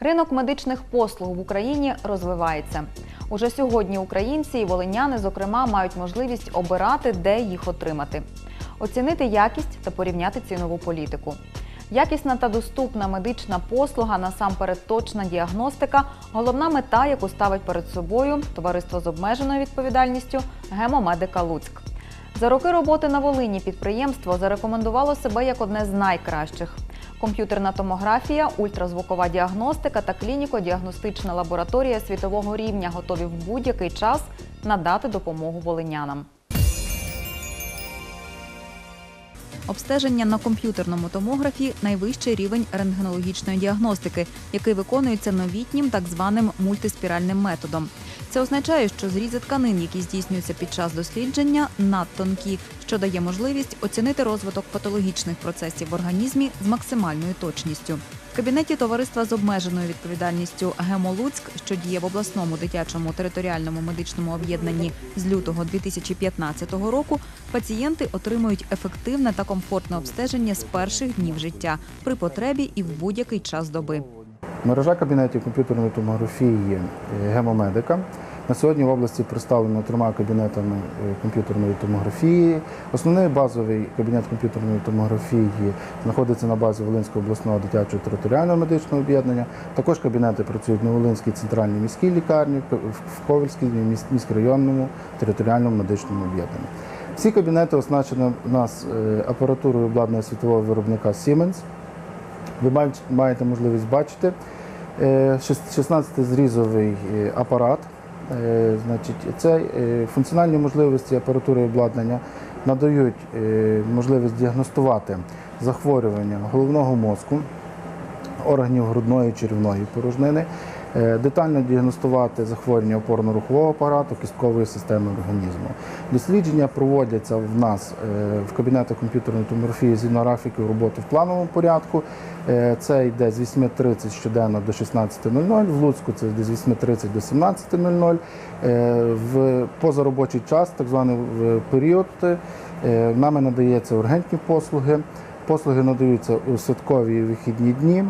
Ринок медичних послуг в Україні розвивається. Уже сьогодні українці і волиняни, зокрема, мають можливість обирати, де їх отримати, оцінити якість та порівняти цінову політику. Якісна та доступна медична послуга, насамперед точна діагностика головна мета, яку ставить перед собою товариство з обмеженою відповідальністю Гемомедика Луцьк. За роки роботи на Волині підприємство зарекомендувало себе як одне з найкращих. Комп'ютерна томографія, ультразвукова діагностика та клініко-діагностична лабораторія світового рівня готові в будь-який час надати допомогу волинянам. Обстеження на комп'ютерному томографі найвищий рівень рентгенологічної діагностики, який виконується новітнім так званим мультиспіральним методом. Це означає, що зрізи тканин, які здійснюються під час дослідження, надтонкі, що дає можливість оцінити розвиток патологічних процесів в організмі з максимальною точністю. Кабінеті товариства з обмеженою відповідальністю Гемолуцьк, що діє в обласному дитячому територіальному медичному об'єднанні з лютого 2015 року, пацієнти отримують ефективне та комфортне обстеження з перших днів життя при потребі і в будь-який час доби. Мережа кабінетів комп'ютерної томографії гемомедика. На сьогодні в області представлено трьома кабінетами е, комп'ютерної томографії. Основний базовий кабінет комп'ютерної томографії знаходиться на базі Волинського обласного дитячого територіального медичного об'єднання. Також кабінети працюють на Волинській центральній міській лікарні, в Ковальській міс- міськрайонному територіальному медичному об'єднанні. Всі кабінети оснащені у нас е, апаратурою обладнання світового виробника Siemens. Ви маєте- можливість бачити е, 16-зрізовий е, апарат. Е, Значить, це е, функціональні можливості апаратури і обладнання надають е, можливість діагностувати захворювання головного мозку, органів грудної і черевної порожнини, детально діагностувати захворювання опорно-рухового апарату, кісткової системи організму. Дослідження проводяться в нас е, в кабінетах комп'ютерної томографії згідно графіків роботи в плановому порядку. Е, Це йде з 8.30 щоденно до 16.00, в Луцьку це десь з 8.30 до 17.00. Е, В позаробочий час, так званий період, е, нами надається ургентні послуги. Послуги надаються у святкові і вихідні дні.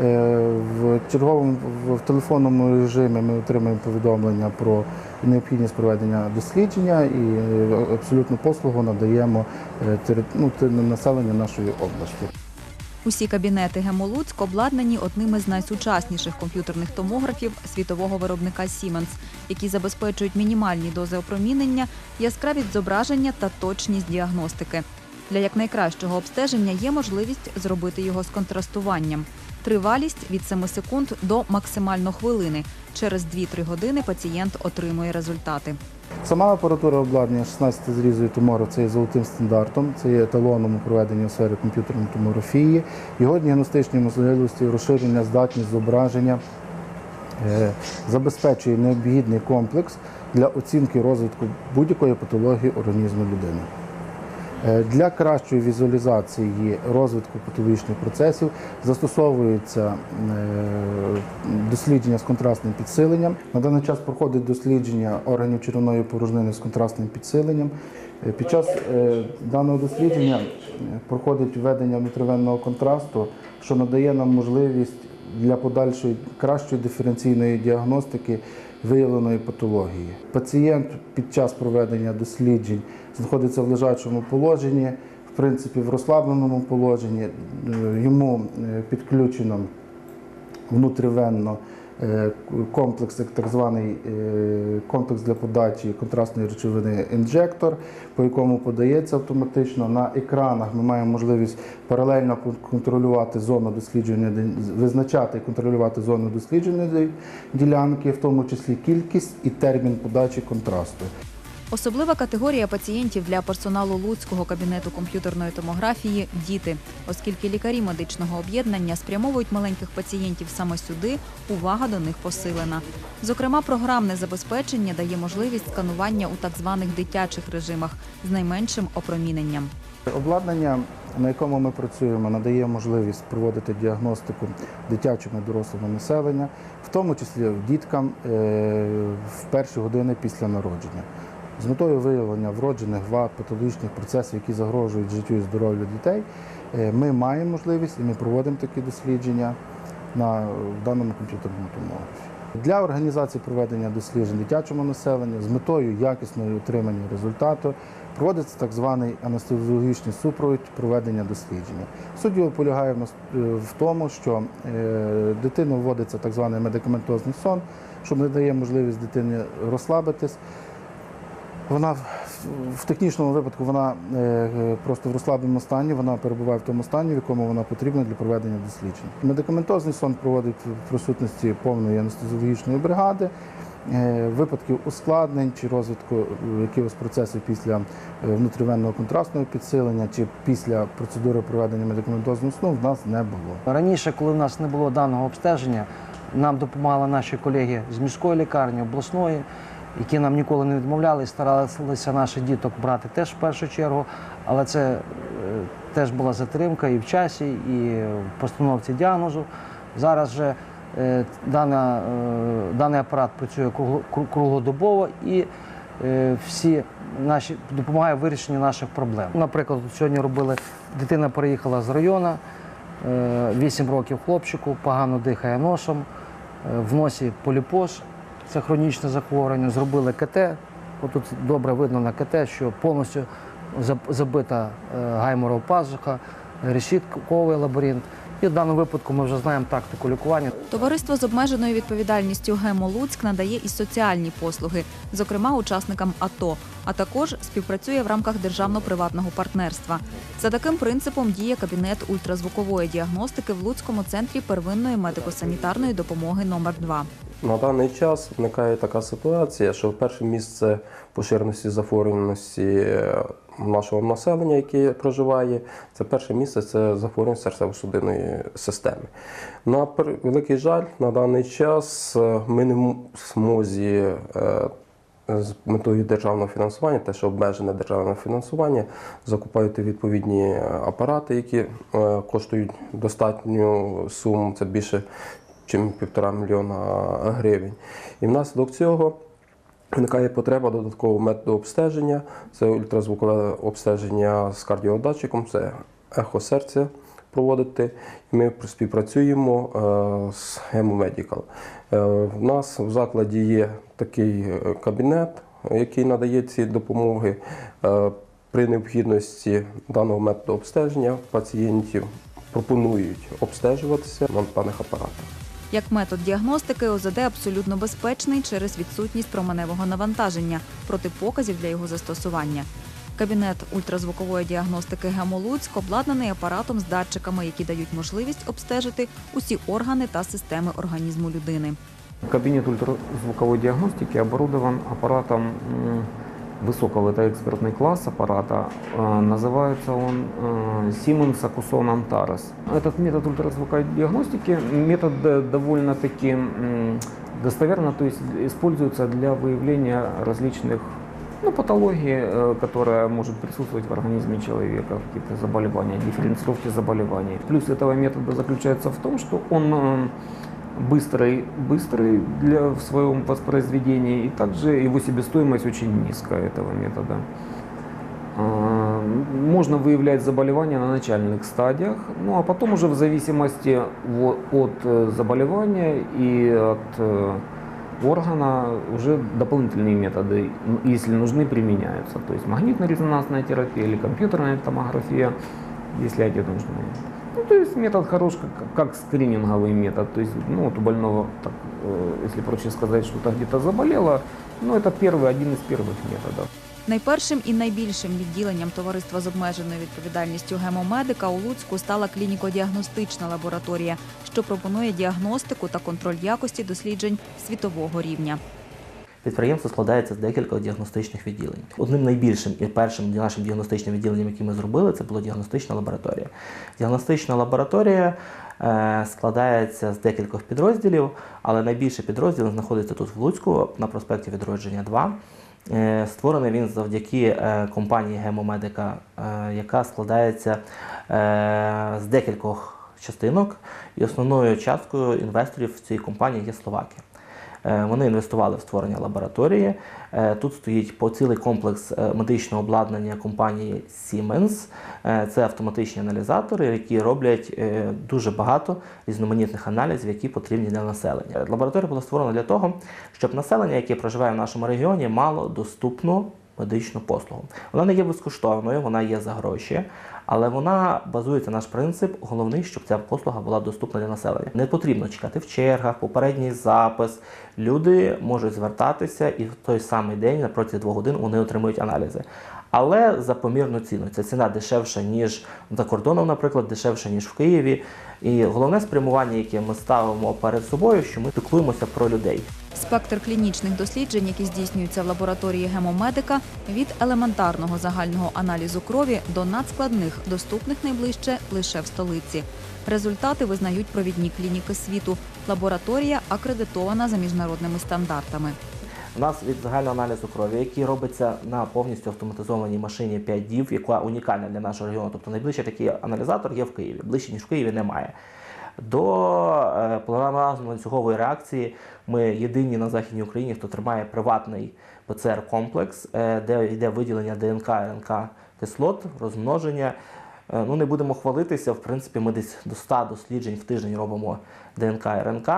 Е, В черговому в- телефонному режимі ми отримуємо повідомлення про необхідність проведення дослідження і е, абсолютну послугу надаємо е, ну, населенню нашої області. Усі кабінети Гемолуцьк обладнані одним із найсучасніших комп'ютерних томографів світового виробника Siemens, які забезпечують мінімальні дози опромінення, яскравість зображення та точність діагностики. Для якнайкращого обстеження є можливість зробити його з контрастуванням. Тривалість від 7 секунд до максимально хвилини. Через 2-3 години пацієнт отримує результати. Сама апаратура обладнання 16 зрізової томограф це є золотим стандартом, це є еталоном у проведенні у сфері комп'ютерної томографії. Його діагностичні можливості, розширення, здатність зображення е, забезпечує необхідний комплекс для оцінки розвитку будь-якої патології організму людини. Е, Для кращої візуалізації розвитку патологічних процесів застосовується е, дослідження з контрастним підсиленням. На даний час проходить дослідження органів черевної порожнини з контрастним підсиленням. Е, Під час даного дослідження проходить введення внутрівенного контрасту, що надає нам можливість для подальшої кращої диференційної діагностики виявленої патології. Пацієнт під час проведення досліджень знаходиться в лежачому положенні, в принципі, в розслабленому положенні. Е, Йому е, підключено внутрівенно е, комплекс, як так званий е, комплекс для подачі контрастної речовини інжектор, по якому подається автоматично. На екранах ми маємо можливість паралельно контролювати зону дослідження, визначати і контролювати зону дослідження ділянки, в тому числі кількість і термін подачі контрасту. Особлива категорія пацієнтів для персоналу Луцького кабінету комп'ютерної томографії діти, оскільки лікарі медичного об'єднання спрямовують маленьких пацієнтів саме сюди, увага до них посилена. Зокрема, програмне забезпечення дає можливість сканування у так званих дитячих режимах з найменшим опроміненням. Обладнання, на якому ми працюємо, надає можливість проводити діагностику дитячому і дорослому населення, в тому числі діткам е, в перші години після народження. З метою виявлення вроджених вад, патологічних процесів, які загрожують життю і здоров'ю дітей, е, ми маємо можливість і ми проводимо такі дослідження. на в даному комп'ютерному томографі. Для організації проведення досліджень дитячому населенню з метою якісного отримання результату проводиться так званий анестезіологічний супровід проведення дослідження. Суть його полягає в е, тому, що е, дитину вводиться так званий медикаментозний сон, що не дає можливість дитині розслабитись. Вона в, технічному випадку вона е, е, просто в розслабленому стані, вона перебуває в тому стані, в якому вона потрібна для проведення досліджень. Медикаментозний сон проводить в присутності повної анестезіологічної бригади. Е, Випадків ускладнень чи розвитку якихось процесів після внутрівенного контрастного підсилення чи після процедури проведення медикаментозного сну в нас не було. Раніше, коли в нас не було даного обстеження, нам допомагали наші колеги з міської лікарні, обласної, які нам ніколи не відмовляли старалися наших діток брати теж в першу чергу. Але це е, теж була затримка і в часі, і в постановці діагнозу. Зараз же е, дана, е, даний апарат працює круглодобово і всі наші допомагає в вирішенні наших проблем. Наприклад, сьогодні робили, дитина переїхала з району. 8 років хлопчику, погано дихає носом, в носі поліпоз, це хронічне захворювання. Зробили КТ. Отут добре видно на КТ, що повністю заб- забита е, гайморова пазуха, решітковий лабіринт. І в даному випадку ми вже знаємо тактику лікування. Товариство з обмеженою відповідальністю Гемо Луцьк надає і соціальні послуги, зокрема учасникам АТО, а також співпрацює в рамках державно-приватного партнерства. За таким принципом діє кабінет ультразвукової діагностики в Луцькому центрі первинної медико-санітарної допомоги номер 2 На даний час виникає така ситуація, що перше місце поширеності захворюваності е, нашого населення, яке проживає, це перше місце це захворюваність серцево-судинної системи. На великий жаль, на даний час е, ми не в змозі. е, З метою державного фінансування, те, що обмежене державне фінансування, закупають відповідні апарати, які коштують достатню суму, це більше чим півтора мільйона гривень. І внаслідок цього виникає потреба додаткового методу обстеження. Це ультразвукове обстеження з кардіодатчиком, це ехо серця проводити. Ми співпрацюємо е, з Hemomedical. Е, В нас в закладі є такий е, кабінет, який надає ці допомоги. Е, При необхідності даного методу обстеження пацієнтів пропонують обстежуватися на даних апаратах. Як метод діагностики ОЗД абсолютно безпечний через відсутність променевого навантаження, протипоказів для його застосування. Кабінет ультразвукової діагностики Гемолуцьк обладнаний апаратом з датчиками, які дають можливість обстежити усі органи та системи організму людини. Кабинет ультразвуковой диагностики оборудован аппаратом м, высокого, это экспертный класс аппарата. Э, Называется он э, Siemens Acuson Antares. Этот метод ультразвуковой диагностики метод довольно-таки достоверно, то есть используется для выявления различных ну, патологий, э, которая может присутствовать в организме человека, какие-то заболевания, дифференцировки заболеваний. Плюс этого метода заключается в том, что он быстрый, быстрый для, в своем воспроизведении, и также его себестоимость очень низкая этого метода. А, Можно выявлять заболевания на начальных стадиях, ну а потом уже в зависимости от э, заболевания и от э, органа уже дополнительные методы, м, если нужны, применяются. То есть магнитно-резонансная терапия или компьютерная томография, если они нужны. Ну, то есть метод хорош, как, как скрининговый метод. То есть, ну, вот у больного, так, э, если проще сказать, что-то где-то заболело, ну, это первый, один из первых методов. Найпершим і найбільшим відділенням товариства з обмеженою відповідальністю гемомедика у Луцьку стала клініко-діагностична лабораторія, що пропонує діагностику та контроль якості досліджень світового рівня. Підприємство складається з декількох діагностичних відділень. Одним найбільшим і першим нашим діагностичним відділенням, яке ми зробили, це була діагностична лабораторія. Діагностична лабораторія е, складається з декількох підрозділів, але найбільший підрозділ знаходиться тут в Луцьку на проспекті Відродження 2. Е, Створений він завдяки е, компанії Гемомедика, яка складається з декількох частинок, і основною часткою інвесторів в цій компанії є Словакія. Е, Вони інвестували в створення лабораторії. Е, Тут стоїть по цілий комплекс е, медичного обладнання компанії Siemens. Це автоматичні аналізатори, які роблять дуже багато різноманітних аналізів, які потрібні для населення. Лабораторія була створена для того, щоб населення, яке проживає в нашому регіоні, мало доступну медичну послугу. Вона не є безкоштовною, вона є за гроші, але вона базується наш принцип. Головний, щоб ця послуга була доступна для населення. Не потрібно чекати в чергах, попередній запис. Люди можуть звертатися і в той самий день, на протязі двох годин, вони отримують аналізи. Але за помірну ціну. Ця ціна дешевша, ніж за кордоном, наприклад, дешевша, ніж в Києві. І головне спрямування, яке ми ставимо перед собою, що ми піклуємося про людей. Спектр клінічних досліджень, які здійснюються в лабораторії гемомедика, від елементарного загального аналізу крові до надскладних, доступних найближче лише в столиці. Результати визнають провідні клініки світу. Лабораторія акредитована за міжнародними стандартами. У нас від загального аналізу крові, який робиться на повністю автоматизованій машині 5 дів, яка унікальна для нашого регіону. Тобто найближчий такий аналізатор є в Києві. Ближче ніж в Києві немає. До е, поларазно ланцюгової реакції ми єдині на Західній Україні, хто тримає приватний ПЦР-комплекс, е, де йде виділення ДНК РНК кислот, розмноження. Е, Ну, не будемо хвалитися. В принципі, ми десь до 100 досліджень в тиждень робимо ДНК РНК.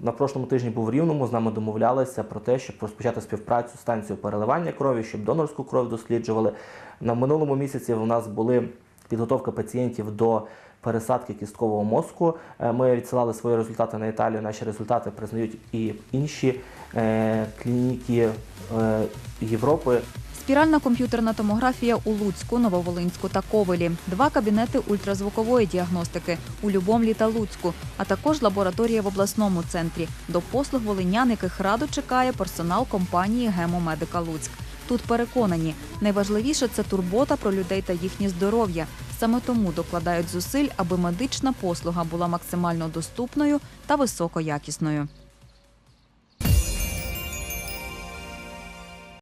На прошлому тижні був в Рівному, з нами домовлялися про те, щоб розпочати співпрацю з станцією переливання крові, щоб донорську кров досліджували. На минулому місяці у нас були підготовка пацієнтів до пересадки кісткового мозку. Е, Ми відсилали свої результати на Італію. Наші результати признають і інші е, клініки е, Європи. Спіральна комп'ютерна томографія у Луцьку, Нововолинську та Ковелі, два кабінети ультразвукової діагностики у Любомлі та Луцьку, а також лабораторія в обласному центрі. До послуг волинян, яких радо чекає персонал компанії Гемомедика Луцьк. Тут переконані, найважливіше це турбота про людей та їхнє здоров'я. Саме тому докладають зусиль, аби медична послуга була максимально доступною та високоякісною.